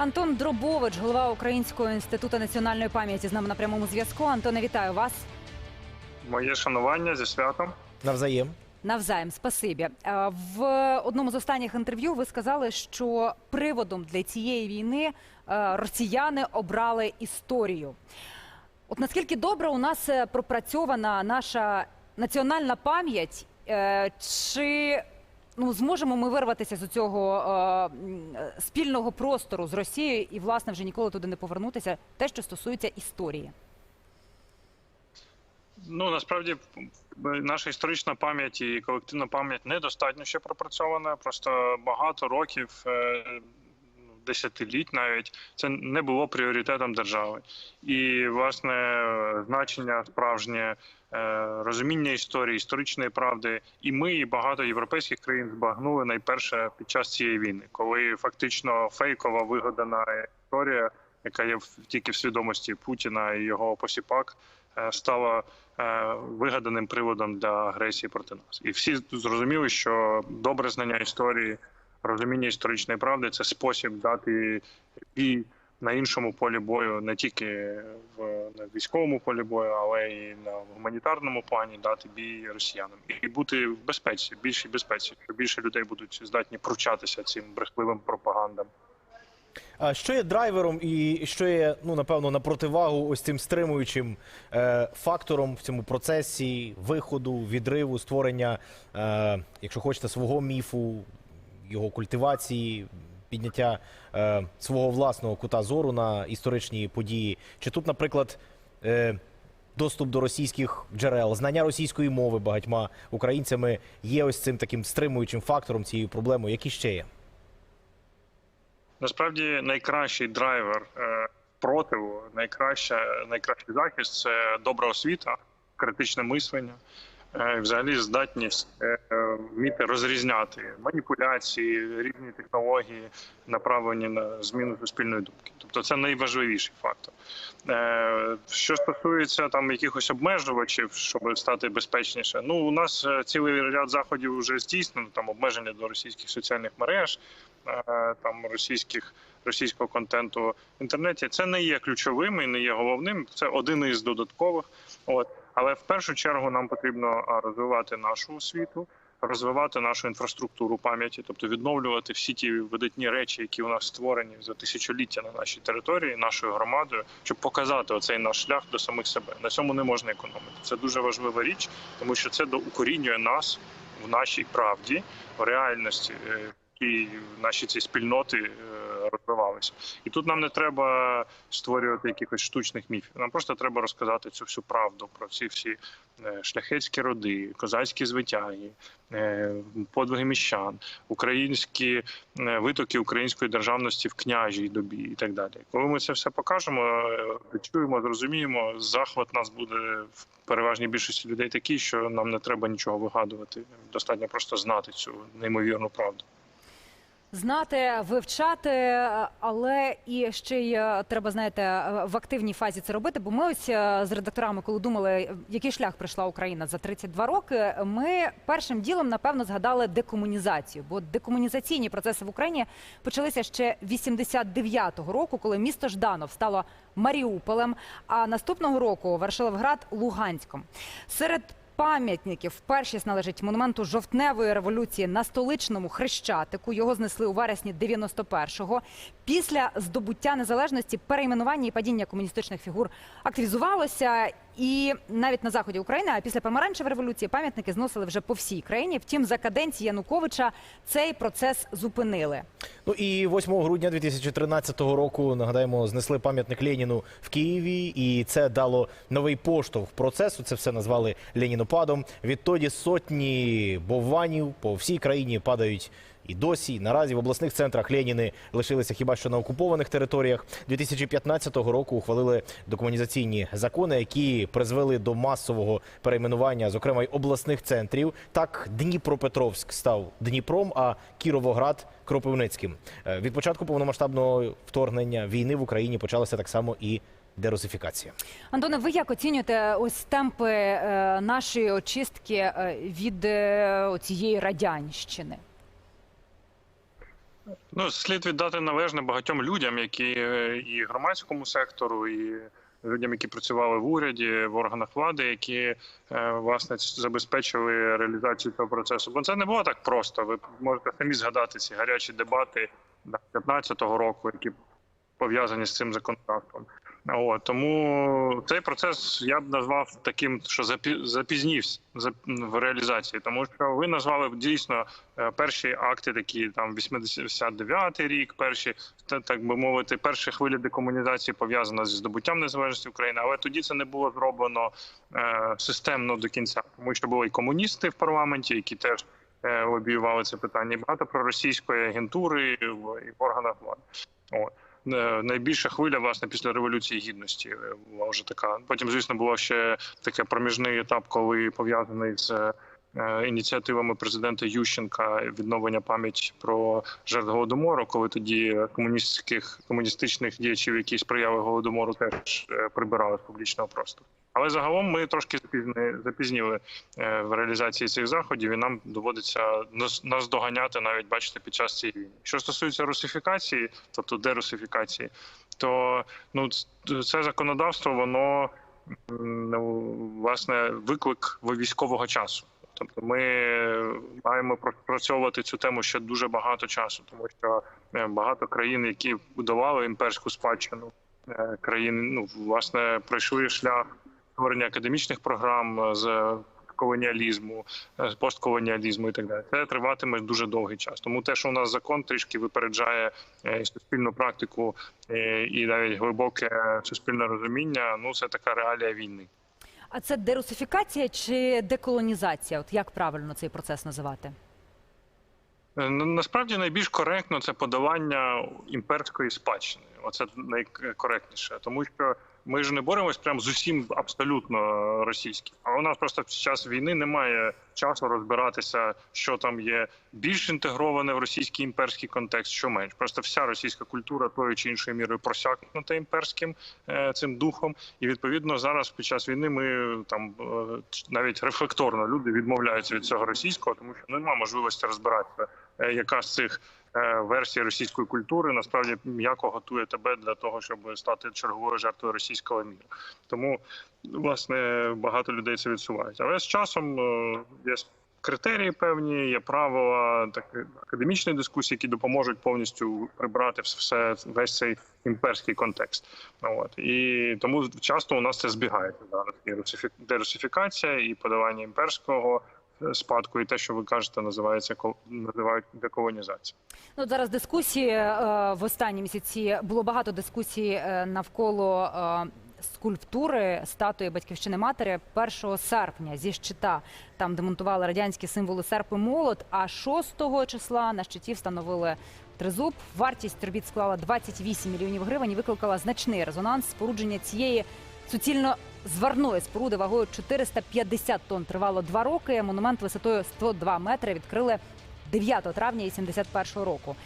Антон Дробович, голова Українського інституту національної пам'яті, з нами на прямому зв'язку. Антоне, вітаю вас. Моє шанування зі святом. Навзаєм. Навзаєм, спасибі. Е, В одному з останніх інтерв'ю ви сказали, що приводом для цієї війни е, росіяни обрали історію. От наскільки добре у нас е, пропрацьована наша національна пам'ять, чи ну, зможемо ми вирватися з цього е, спільного простору з Росією і, власне, вже ніколи туди не повернутися, те, що стосується історії? Ну насправді наша історична пам'ять і колективна пам'ять недостатньо ще пропрацьована. Просто багато років, е, десятиліть навіть це не було пріоритетом держави. І власне значення справжнє е, розуміння історії, історичної правди, і ми, і багато європейських країн збагнули найперше під час цієї війни, коли фактично фейкова вигадана історія, яка є тільки в свідомості Путіна і його посіпак, е, стала е, вигаданим приводом для агресії проти нас. І всі зрозуміли, що добре знання історії, розуміння історичної правди це спосіб дати бій на іншому полі бою, не тільки в на військовому полі бою, але і на гуманітарному плані дати бій росіянам і бути в безпеці, більшій безпеці, що більше людей будуть здатні пручатися цим брехливим пропагандам. А що є драйвером і що є, ну напевно, на противагу ось цим стримуючим е, фактором в цьому процесі виходу, відриву, створення, е, якщо хочете, свого міфу, його культивації, підняття е, свого власного кута зору на історичні події? Чи тут, наприклад, е, доступ до російських джерел, знання російської мови багатьма українцями є ось цим таким стримуючим фактором цією проблемою, які ще є? Насправді найкращий драйвер е, противу, найкраща, найкращий захист це добра освіта, критичне мислення, взагалі здатність е, е, вміти розрізняти маніпуляції, різні технології, направлені на зміну суспільної думки. Тобто це найважливіший фактор. Е, Що стосується там якихось обмежувачів, щоб стати безпечніше, ну у нас е, цілий ряд заходів вже здійснено, там обмеження до російських соціальних мереж, е, там російських російського контенту в інтернеті. Це не є ключовим і не є головним. Це один із додаткових. От але в першу чергу нам потрібно розвивати нашу освіту. Розвивати нашу інфраструктуру пам'яті, тобто відновлювати всі ті видатні речі, які у нас створені за тисячоліття на нашій території, нашою громадою, щоб показати оцей наш шлях до самих себе. На цьому не можна економити. Це дуже важлива річ, тому що це укорінює нас в нашій правді, в реальності, е, і наші ці спільноти е, розвивалися. І тут нам не треба створювати якихось штучних міфів. Нам просто треба розказати цю всю правду про ці всі е, шляхетські роди, козацькі звитяги, е, подвиги міщан, українські е, витоки української державності в княжій добі і так далі. Коли ми це все покажемо, відчуємо, зрозуміємо, захват нас буде в переважній більшості людей такий, що нам не треба нічого вигадувати. Достатньо просто знати цю неймовірну правду. Знати, вивчати, але і ще й е, треба, знаєте, в активній фазі це робити. Бо ми ось е, з редакторами, коли думали, який шлях пройшла Україна за 32 роки, ми першим ділом напевно згадали декомунізацію. Бо декомунізаційні процеси в Україні почалися ще 89-го року, коли місто Жданов стало Маріуполем. А наступного року Варшиловград Луганськом. Серед пам'ятників першість належить монументу жовтневої революції на столичному хрещатику. Його знесли у вересні 91-го. Після здобуття незалежності перейменування і падіння комуністичних фігур активізувалося. І навіть на заході України, а після помаранчевої революції пам'ятники зносили вже по всій країні. Втім, за каденції Януковича цей процес зупинили. Ну і 8 грудня 2013 року нагадаємо, знесли пам'ятник Леніну в Києві, і це дало новий поштовх процесу. Це все назвали Ленінопадом. Відтоді сотні бованів по всій країні падають. І досі наразі в обласних центрах Леніни лишилися хіба що на окупованих територіях. 2015 року ухвалили документаційні закони, які призвели до масового перейменування, зокрема й обласних центрів. Так Дніпропетровськ став Дніпром, а Кіровоград Кропивницьким. Е, Від початку повномасштабного вторгнення війни в Україні почалася так само і дерусифікація. Антоне, ви як оцінюєте ось темпи е, нашої очистки е, від цієї радянщини? Ну, слід віддати належне багатьом людям, які е, і громадському сектору, і людям, які працювали в уряді, в органах влади, які е, власне забезпечили реалізацію цього процесу. Бо це не було так просто. Ви можете самі згадати ці гарячі дебати 2015 року, які пов'язані з цим законодавством. От, тому цей процес я б назвав таким, що запі- запізнівся за- в реалізації, тому що ви назвали дійсно е, перші акти, такі там 89-й рік, перші та- так би мовити, перші хвилі декомунізації пов'язана зі здобуттям незалежності України, але тоді це не було зроблено е, системно до кінця, тому що були і комуністи в парламенті, які теж е, лобіювали це питання, і багато проросійської агентури і в органах влади. От. Е, Найбільша хвиля, власне, після революції гідності е, була вже така. Потім, звісно, було ще таке проміжний етап, коли пов'язаний з е, ініціативами президента Ющенка відновлення пам'яті про жертв голодомору, коли тоді комуністських комуністичних діячів, які сприяли голодомору, теж прибирали з публічного простору. Але загалом ми трошки запізніли е, в реалізації цих заходів, і нам доводиться нас, доганяти навіть бачите під час цієї війни. Що стосується русифікації, тобто дерусифікації, то ну це законодавство, воно ну, власне виклик військового часу. Тобто ми маємо пропрацьовувати цю тему ще дуже багато часу, тому що е, багато країн, які будували імперську спадщину, е, країн, ну власне пройшли шлях створення академічних програм е, з колоніалізму, е, постколоніалізму і так далі. Це триватиме дуже довгий час. Тому те, що у нас закон трішки випереджає е, суспільну практику і навіть глибоке суспільне розуміння, ну це така реалія війни. А це дерусифікація чи деколонізація? От як правильно цей процес називати? Насправді найбільш коректно це подолання імперської спадщини. Оце найкоректніше, тому що ми ж не боремось прям з усім абсолютно російським. А у нас просто під час війни немає часу розбиратися, що там є більш інтегроване в російський імперський контекст, що менш. Просто вся російська культура тою чи іншою мірою просякнута імперським е, цим духом. І відповідно зараз під час війни ми там е, навіть рефлекторно люди відмовляються від цього російського, тому що немає можливості розбиратися, е, яка з цих е, версій російської культури насправді м'яко готує тебе для того, щоб стати черговою жертвою російського міру. Тому власне багато людей це відсувають. Але з часом е, є критерії певні, є правила так, академічної дискусії, які допоможуть повністю прибрати все весь цей імперський контекст. Ну, От і тому часто у нас це збігається зараз. І русифі- дерусифікація, і подавання імперського спадку, і те, що ви кажете, називається називають деколонізація. Ну, зараз дискусії е, в останні місяці було багато дискусій е, навколо е, скульптури статуї батьківщини матері 1 серпня зі щита. Там демонтували радянські символи серп і молот. А 6 числа на щиті встановили тризуб. Вартість робіт склала 28 мільйонів гривень і викликала значний резонанс. Спорудження цієї суцільно зварної споруди вагою 450 тонн тривало два роки. Монумент висотою 102 метри відкрили 9 травня 81 року.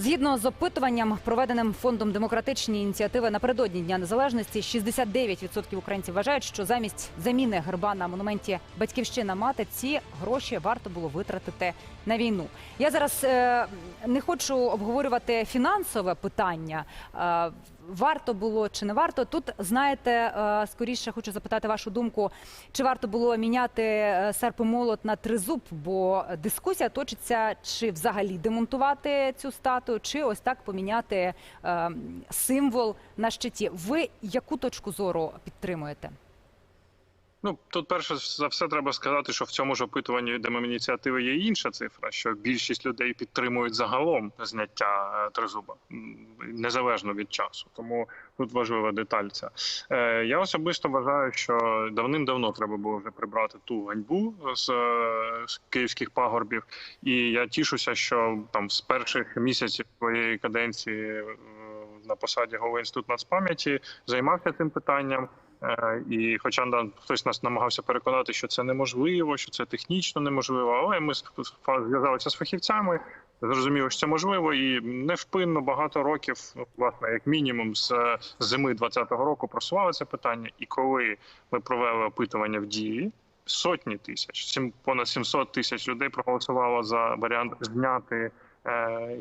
Згідно з опитуванням, проведеним фондом демократичні ініціативи напередодні Дня Незалежності, 69% українців вважають, що замість заміни герба на монументі Батьківщина мати ці гроші варто було витратити на війну. Я зараз е, не хочу обговорювати фінансове питання. Е, Варто було чи не варто? Тут знаєте, е, скоріше хочу запитати вашу думку, чи варто було міняти е, серп і молот на тризуб, бо дискусія точиться, чи взагалі демонтувати цю статую, чи ось так поміняти е, символ на щиті. Ви яку точку зору підтримуєте? Ну тут перше за все треба сказати, що в цьому ж опитуванні демоініціативи є інша цифра, що більшість людей підтримують загалом зняття тризуба незалежно від часу. Тому тут важлива деталь. Ця е, я особисто вважаю, що давним-давно треба було вже прибрати ту ганьбу з, е, з київських пагорбів, і я тішуся, що там з перших місяців своєї каденції е, на посаді голови інституту нацпам'яті займався цим питанням. І хоча нам хтось нас намагався переконати, що це неможливо, що це технічно неможливо, але ми зв'язалися з фахівцями, зрозуміли, що це можливо, і невпинно багато років, ну, власне, як мінімум, з зими 2020 року просували це питання. І коли ми провели опитування в дії, сотні тисяч, понад 700 тисяч людей проголосувало за варіант зняти е,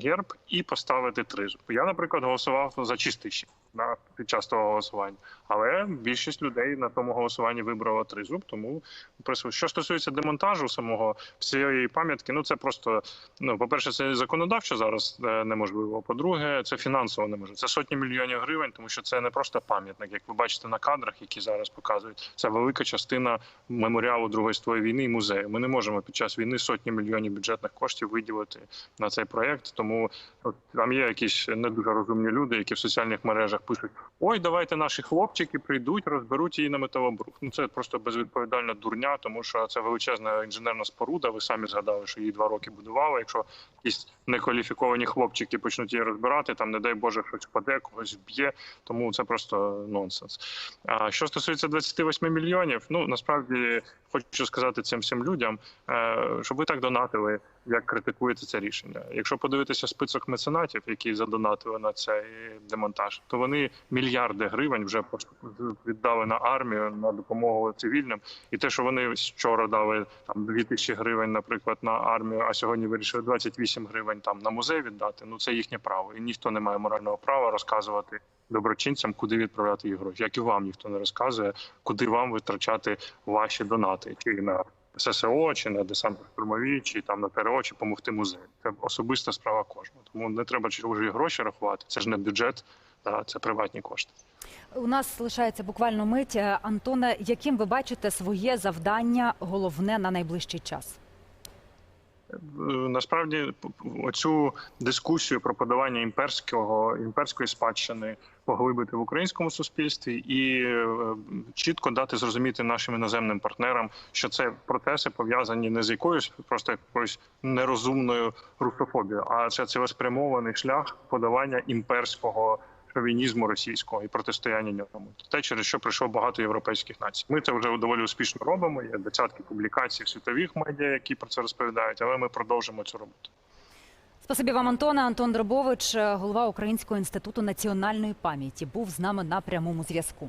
герб і поставити тризуб. Я, наприклад, голосував за чистий да, під час того голосування, але більшість людей на тому голосуванні вибрала тризуб. Тому прису- що стосується демонтажу самого всієї пам'ятки, ну це просто ну, по-перше, це законодавчо зараз е, неможливо. По-друге, це фінансово неможливо. Це сотні мільйонів гривень, тому що це не просто пам'ятник, як ви бачите на кадрах, які зараз показують. Це велика частина меморіалу Другої світової війни і музею. Ми не можемо під час війни сотні мільйонів бюджетних коштів виділити на цей проект. Тому от, там є якісь не дуже розумні люди, які в соціальних мережах пишуть: ой, давайте наші хлопчики прийдуть, розберуть її на металобрух. Ну це просто безвідповідальна дурня, тому що це величезна інженерна споруда. Ви самі згадали, що її два роки будували. Якщо якісь некваліфіковані хлопчики почнуть її розбирати, там не дай Боже, щось впаде, когось вб'є. Тому це просто нонсенс. А що стосується 28 мільйонів, ну насправді хочу сказати цим всім людям, е, щоб ви так донатили, як критикуєте це рішення. Якщо подивитися список меценатів, які задонатили на цей демонтаж, то вони мільярди гривень вже віддали на армію на допомогу цивільним. І те, що вони вчора дали там 2 тисячі гривень, наприклад, на армію, а сьогодні вирішили 28 гривень там на музей віддати. Ну це їхнє право, і ніхто не має морального права розказувати доброчинцям, куди відправляти їх гроші. Як і вам ніхто не розказує, куди вам витрачати ваші донати, чи на ССО, чи на десантно-штурмові, чи там на ТРО, чи допомогти музею. Це особиста справа кожного. Тому не треба чужі гроші рахувати. Це ж не бюджет, та це приватні кошти. У нас лишається буквально мить. Е, Антоне, яким ви бачите своє завдання головне на найближчий час? Е, Насправді оцю дискусію про подавання імперського імперської спадщини поглибити в українському суспільстві і е, чітко дати зрозуміти нашим іноземним партнерам, що це процеси пов'язані не з якоюсь просто якоюсь нерозумною русофобією, а це цілеспрямований шлях подавання імперського шовінізму російського і протистояння ньому. Те, через що прийшло багато європейських націй. Ми це вже доволі успішно робимо. Є десятки публікацій в світових медіа, які про це розповідають, але ми продовжимо цю роботу. Спасибі вам, Антона. Антон Дробович, голова Українського інституту національної пам'яті, був з нами на прямому зв'язку.